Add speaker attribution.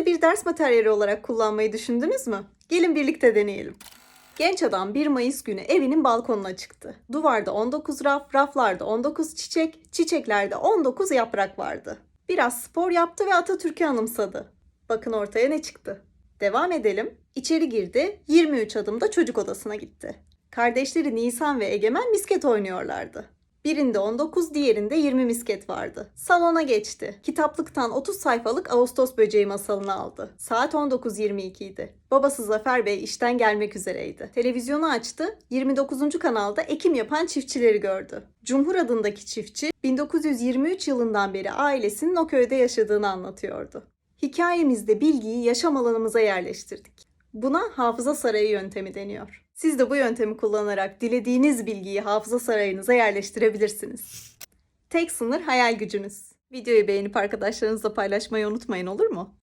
Speaker 1: Evinizi bir ders materyali olarak kullanmayı düşündünüz mü? Gelin birlikte deneyelim. Genç adam 1 Mayıs günü evinin balkonuna çıktı. Duvarda 19 raf, raflarda 19 çiçek, çiçeklerde 19 yaprak vardı. Biraz spor yaptı ve Atatürk'ü anımsadı. Bakın ortaya ne çıktı. Devam edelim. İçeri girdi, 23 adımda çocuk odasına gitti. Kardeşleri Nisan ve Egemen misket oynuyorlardı. Birinde 19, diğerinde 20 misket vardı. Salona geçti. Kitaplıktan 30 sayfalık Ağustos böceği masalını aldı. Saat 19.22 idi. Babası Zafer Bey işten gelmek üzereydi. Televizyonu açtı. 29. kanalda ekim yapan çiftçileri gördü. Cumhur adındaki çiftçi 1923 yılından beri ailesinin o köyde yaşadığını anlatıyordu. Hikayemizde bilgiyi yaşam alanımıza yerleştirdik. Buna hafıza sarayı yöntemi deniyor. Siz de bu yöntemi kullanarak dilediğiniz bilgiyi hafıza sarayınıza yerleştirebilirsiniz. Tek sınır hayal gücünüz. Videoyu beğenip arkadaşlarınızla paylaşmayı unutmayın olur mu?